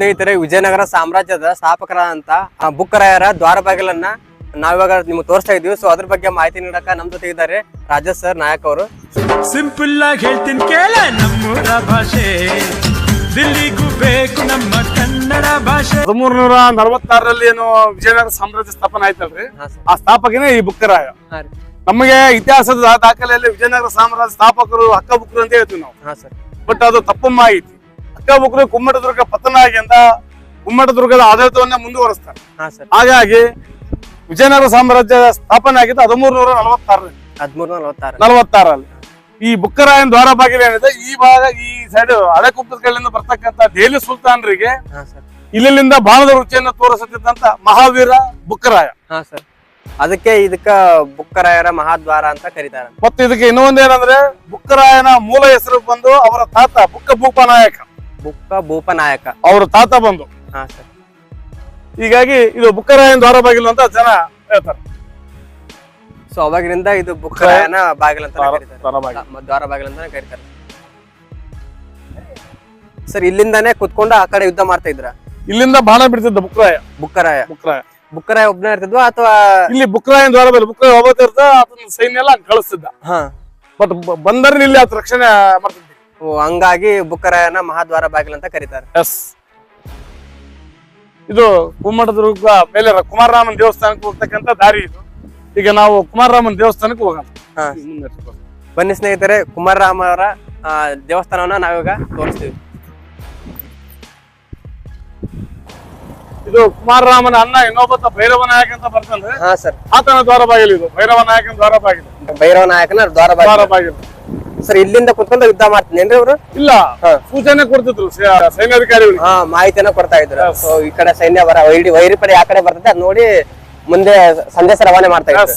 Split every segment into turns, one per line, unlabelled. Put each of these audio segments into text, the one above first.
ಸ್ನೇಹಿತರೆ ವಿಜಯನಗರ ಸಾಮ್ರಾಜ್ಯದ ಸ್ಥಾಪಕರಾದಂತ ಆ ಬುಕ್ಕರಾಯರ ದ್ವಾರ ಬಾಗಿಲನ್ನ ನಾವಿವಾಗ ನಿಮ್ಗೆ ತೋರಿಸ್ತಾ ಇದೀವಿ ಸೊ ಅದ್ರ ಬಗ್ಗೆ ಮಾಹಿತಿ ನೀಡಕ ನಮ್ ಜೊತೆ ಇದ್ದಾರೆ ರಾಜೇಶ್ ಸರ್ ನಾಯಕ್ ಅವರು.
ಸಿಂಪಲ್ ಆಗಿ ಹೇಳ್ತೀನಿ ಕೇಳ ನಮ್ಮೂರ ಭಾಷೆ. ದಿಲ್ಲಿಗೂ ಬೇಕು ನಮ್ಮ ಕನ್ನಡ ಭಾಷೆ.
ಹದಿಮೂರ್ ನೂರ ನಲವತ್ತಾರರಲ್ಲಿ ಏನು ವಿಜಯನಗರ ಸಾಮ್ರಾಜ್ಯ ಸ್ಥಾಪನೆ ಆಯ್ತಲ್ರಿ?
ಹಾ ಸರ್
ಆ ಸ್ಥಾಪಕನೇ ಈ ಬುಕ್ಕರಾಯ.
ಹಾ ರೀ.
ನಮಗೆ ಇತಿಹಾಸದ ದಾಖಲೆಯಲ್ಲಿ ವಿಜಯನಗರ ಸಾಮ್ರಾಜ್ಯ ಸ್ಥಾಪಕರು ಹಕ್ಕ ಬುಕ್ರು ಅಂತ ಹೇಳ್ತೀವಿ ನಾವು.
ಹಾ ಸರ್
ಬಟ್ ಅದು ತಪ್ಪು ಮಾಹಿತಿ. ಬುಕ್ರು ಕುಮ್ಮಟದುರ್ಗ ಪತನ ಆಗಿಂದ ಕುಮ್ಮಟದುರ್ಗದ ಆಡಳಿತವನ್ನ ಮುಂದುವರಿಸ್ತಾರೆ. ಹಾಗಾಗಿ ವಿಜಯನಗರ ಸಾಮ್ರಾಜ್ಯ ಸ್ಥಾಪನೆ ಆಗಿದ್ದು ಹದಿಮೂರು ನೂರ ನಲವತ್ತಾರರಲ್ಲಿ.
ಹದಿಮೂರು ನಲವತ್ತಾರು
ನಲವತ್ತಾರಲ್ಲಿ ಈ ಬುಕ್ಕರಾಯನ್ ದ್ವಾರ ಬಾಗಿಲು ಏನಿದೆ ಈ ಭಾಗ ಈ ಸೈಡ್ ಹಳೆ ಕುಪ್ಪಗಳಿಂದ ಬರ್ತಕ್ಕಂತ ದೆಹಲಿ ಸುಲ್ತಾನರಿಗೆ ಇಲ್ಲಿಂದ ಬಾಣದ ರುಚಿಯನ್ನು ತೋರಿಸುತ್ತಿದ್ದಂತ ಮಹಾವೀರ ಬುಕ್ಕರಾಯ.
ಹಾ ಸರ್. ಅದಕ್ಕೆ ಇದಕ್ಕ ಬುಕ್ಕರಾಯರ ಮಹಾದ್ವಾರ ಅಂತ ಕರೀತಾರೆ.
ಮತ್ತೆ ಇದಕ್ಕೆ ಇನ್ನೊಂದೇನಂದ್ರೆ ಬುಕ್ಕರಾಯನ ಮೂಲ ಹೆಸರು ಬಂದು ಅವರ ತಾತ ಬುಕ್ಕ ಭೂಪನಾಯಕ.
ಬುಕ್ಕ ಭೂಪನಾಯಕ.
ಅವರ ತಾತ ಬಂದು.
ಹಾ ಸರ್.
ಹೀಗಾಗಿ ಇದು ಬುಕ್ಕರಾಯನ ದ್ವಾರ ಬಾಗಿಲು ಅಂತ ಜನ ಹೇಳ್ತಾರೆ.
ಸೊ ಅವಾಗಿನಿಂದ ಇದು ಬುಕ್ಕರಾಯನ ಬಾಗಿಲು ಅಂತ
ದ್ವಾರ-
ಕರೀತಾರೆ.
ದ್ವಾರ ಬಾಗಿಲು.
ದ- ದ್ವಾರ ಬಾಗಿಲು ಅಂತಾನೆ ಕರೀತಾರೆ. ಸರ್ ಇಲ್ಲಿಂದಾನೇ ಕುತ್ಕೊಂಡು ಆ ಕಡೆ ಯುದ್ಧ ಮಾಡ್ತಾ ಇದ್ರ
ಇಲ್ಲಿಂದ ಬಾಣ ಬಿಡ್ತಿದ್ದ ಬುಕ್ಕರಾಯ.
ಬುಕ್ಕರಾಯ.
ಬುಕ್ಕರಾಯ.
ಬುಕ್ಕರಾಯ ಒಬ್ನೇ ಇರ್ತಿದ್ವಾ ಅಥವಾ
ಇಲ್ಲಿ ಬುಕ್ಕರಾಯನ ದ್ವಾರ ಬಾಗಿಲು ಬುಕ್ಕರಾಯ ಹೋಗ್ತಿರ್ತ ಅದನ್ನ ಸೈನ್ಯ ಎಲ್ಲ ಕಳಿಸ್ತಿದ್ದ.
ಹಾ.
ಬಟ್ ಬಂದರೆ ಇಲ್ಲಿ ಆತ ರಕ್ಷಣೆ ಮಾಡ್ತಿದ್ದ.
ಹಂಗಾಗಿ ಬುಕ್ಕರಾಯನ ಮಹಾದ್ವಾರ ಬಾಗಿಲು ಅಂತ ಕರೀತಾರೆ.
ಎಸ್ ಇದು ಕುಮ್ಮಟದುರ್ಗ ಮೇಲೆ ಕುಮಾರರಾಮನ್ ದೇವಸ್ಥಾನಕ್ಕೆ ಹೋಗ್ತಕ್ಕಂತ ದಾರಿ ಇದು. ಈಗ ನಾವು ಕುಮಾರರಾಮನ್ ದೇವಸ್ಥಾನಕ್ಕೆ ಹೋಗೋಣ.
ಹಾ. ಬನ್ನಿ ಸ್ನೇಹಿತರೆ ಕುಮಾರರಾಮರ ಆ, ದೇವಸ್ಥಾನವನ್ನ ನಾವೀಗ ತೋರಿಸ್ತೀವಿ.
ಇದು ಕುಮಾರರಾಮನ ಅಣ್ಣ ಇನ್ನೊಬ್ಬತ್ತ ಭೈರವ ನಾಯಕ ಅಂತ ಬರ್ತಾನೆ
ಹಾ ಸರ್.
ಆತನ ದ್ವಾರ ಬಾಗಿಲು ಇದು. ಭೈರವ ನಾಯಕನ ದ್ವಾರ ಬಾಗಿಲು.
ಭೈರವ ನಾಯಕನ ದ್ವಾರ
ದ್ವಾರ
ಬಾಗಿಲು
ಬಾಗಿಲು.
ಸರ್ ಇಲ್ಲಿಂದ ಕುತ್ಕೊಂಡ ಯುದ್ಧ ಮಾಡ್ತೀನಿ. ಅವರು?
ಇಲ್ಲ. ಸೂಚನೆ ಕೊಡ್ತಿದ್ರು ಸೈನ್ಯಾಧಿಕಾರಿಗಳು.
ಹಾ ಮಾಹಿತಿಯನ್ನ ಕೊಡ್ತಾ ಇದ್ರು. ಸೊ ಈ ಕಡೆ ಸೈನ್ಯ ಬರ ವೈರಿ ವೈರಿ ಪಡೆ ಆ ಕಡೆ ಬರ್ತದೆ ಅದ್ ನೋಡಿ ಮುಂದೆ ಸಂದೇಶ ರವಾನೆ ಮಾಡ್ತಾ ಇದ್ರು.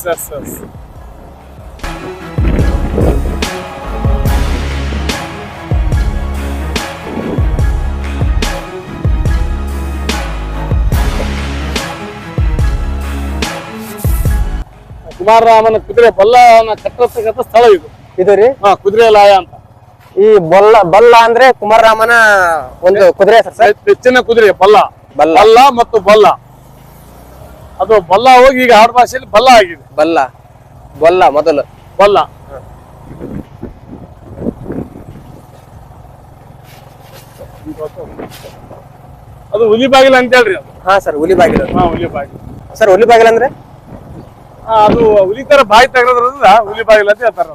ಕುಮಾರರಾಮನ ಕುದುರೆ ಬಲ್ಲನ ಕಟ್ಟಿರ್ತಕ್ಕಂಥ ಸ್ಥಳ ಇದು.
ಇದು ರೀ?
ಹಾ ಕುದುರೆ ಲಾಯ ಅಂತ.
ಈ ಬೊಲ್ಲ ಬಲ್ಲ ಅಂದ್ರೆ ಕುಮಾರರಾಮನ ಒಂದು ಕುದುರೆ ಸರ್
ಹೆಚ್ಚಿನ ಕುದುರೆ ಬಲ್ಲ.
ಬಲ್ಲ.
ಮತ್ತು ಬಲ್ಲ. ಅದು ಬಲ್ಲ ಹೋಗಿ ಈಗ ಆಡ್ ಭಾಷೆಯಲ್ಲಿ ಬಲ್ಲ ಆಗಿದೆ.
ಬಲ್ಲ. ಬಲ್ಲ ಮೊದಲು.
ಬಲ್ಲ. ಅದು ಹುಲಿ ಬಾಗಿಲು ಅಂತ ಹೇಳ್ರಿ
ಹಾ ಸರ್ ಹುಲಿ ಬಾಗಿಲು.
ಹಾ ಹುಲಿ ಬಾಗಿಲು.
ಸರ್ ಹುಲಿ ಬಾಗಿಲು ಅಂದ್ರೆ?
ಅದು ಹುಲಿ ತರ ಬಾಯಿ ತೆಗೆದ್ರಿಂದ ಹುಲಿ ಬಾಗಿಲು ಅಂತ ಹೇಳ್ತಾರ.